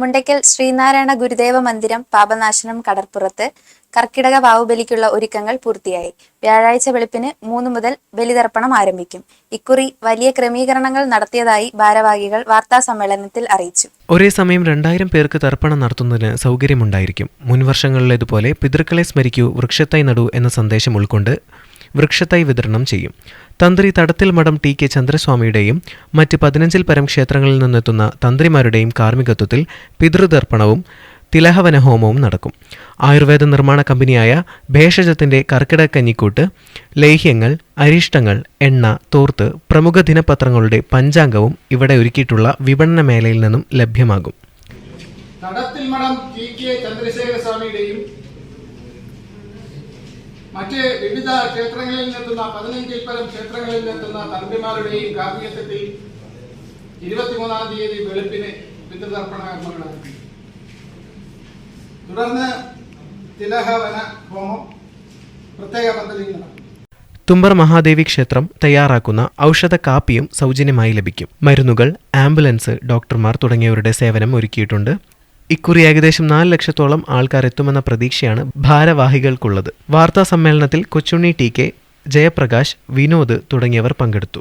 മുണ്ടയ്ക്കൽ ശ്രീനാരായണ ഗുരുദേവ മന്ദിരം പാപനാശനം കടർപ്പുറത്ത് കർക്കിടക വാവുബലിക്കുള്ള ഒരുക്കങ്ങൾ പൂർത്തിയായി. വ്യാഴാഴ്ച വെളുപ്പിന് മൂന്ന് മുതൽ ബലിതർപ്പണം ആരംഭിക്കും. ഇക്കുറി വലിയ ക്രമീകരണങ്ങൾ നടത്തിയതായി ഭാരവാഹികൾ വാർത്താ സമ്മേളനത്തിൽ അറിയിച്ചു. ഒരേ സമയം രണ്ടായിരം പേർക്ക് തർപ്പണം നടത്തുന്നതിന് സൗകര്യമുണ്ടായിരിക്കും. മുൻവർഷങ്ങളിലേതുപോലെ പിതൃക്കളെ സ്മരിക്കൂ വൃക്ഷത്തൈ നടൂ എന്ന സന്ദേശം ഉൾക്കൊണ്ട് വൃക്ഷത്തൈ വിതരണം ചെയ്യും. തന്ത്രി തടത്തിൽ മഠം ടി കെ ചന്ദ്രസ്വാമിയുടെയും മറ്റ് പതിനഞ്ചിൽ പരം ക്ഷേത്രങ്ങളിൽ നിന്നെത്തുന്ന തന്ത്രിമാരുടെയും കാർമ്മികത്വത്തിൽ പിതൃതർപ്പണവും തിലഹവന ഹോമവും നടക്കും. ആയുർവേദ നിർമ്മാണ കമ്പനിയായ ഭേഷജത്തിന്റെ കർക്കിടക കഞ്ഞിക്കൂട്ട് ലേഹ്യങ്ങൾ അരിഷ്ടങ്ങൾ എണ്ണ തോർത്ത് പ്രമുഖ ദിനപത്രങ്ങളുടെ പഞ്ചാംഗവും ഇവിടെ ഒരുക്കിയിട്ടുള്ള വിപണന മേളയിൽ നിന്നും ലഭ്യമാകും. തടത്തിൽ മഠം ടി കെ ചന്ദ്രശേഖര സ്വാമിയുടെയും മറ്റ് വിവിധ ക്ഷേത്രങ്ങളിൽ നിന്നെത്തുന്ന പതിനഞ്ചിൽ പരം ക്ഷേത്രങ്ങളിൽ നിന്നെത്തുന്ന തന്ത്രിമാരുടെയും കാർമ്മികത്വത്തിൽ ഇരുപത്തിമൂന്നാം തീയതി വെളുപ്പിന് പിതൃതർപ്പണ കർമ്മങ്ങൾ നടത്തി തുടർന്ന് തിലഹവന ഹോമം പ്രത്യേക നടക്കും. തുമ്പർ മഹാദേവി ക്ഷേത്രം തയ്യാറാക്കുന്ന ഔഷധ കാപ്പിയും സൗജന്യമായി ലഭിക്കും. മരുന്നുകൾ ആംബുലൻസ് ഡോക്ടർമാർ തുടങ്ങിയവരുടെ സേവനം ഒരുക്കിയിട്ടുണ്ട്. ഇക്കുറി ഏകദേശം നാല് ലക്ഷത്തോളം ആൾക്കാർ എത്തുമെന്ന പ്രതീക്ഷയാണ് ഭാരവാഹികൾക്കുള്ളത്. വാർത്താ സമ്മേളനത്തിൽ കൊച്ചുണ്ണി ടി കെ ജയപ്രകാശ് വിനോദ് തുടങ്ങിയവർ പങ്കെടുത്തു.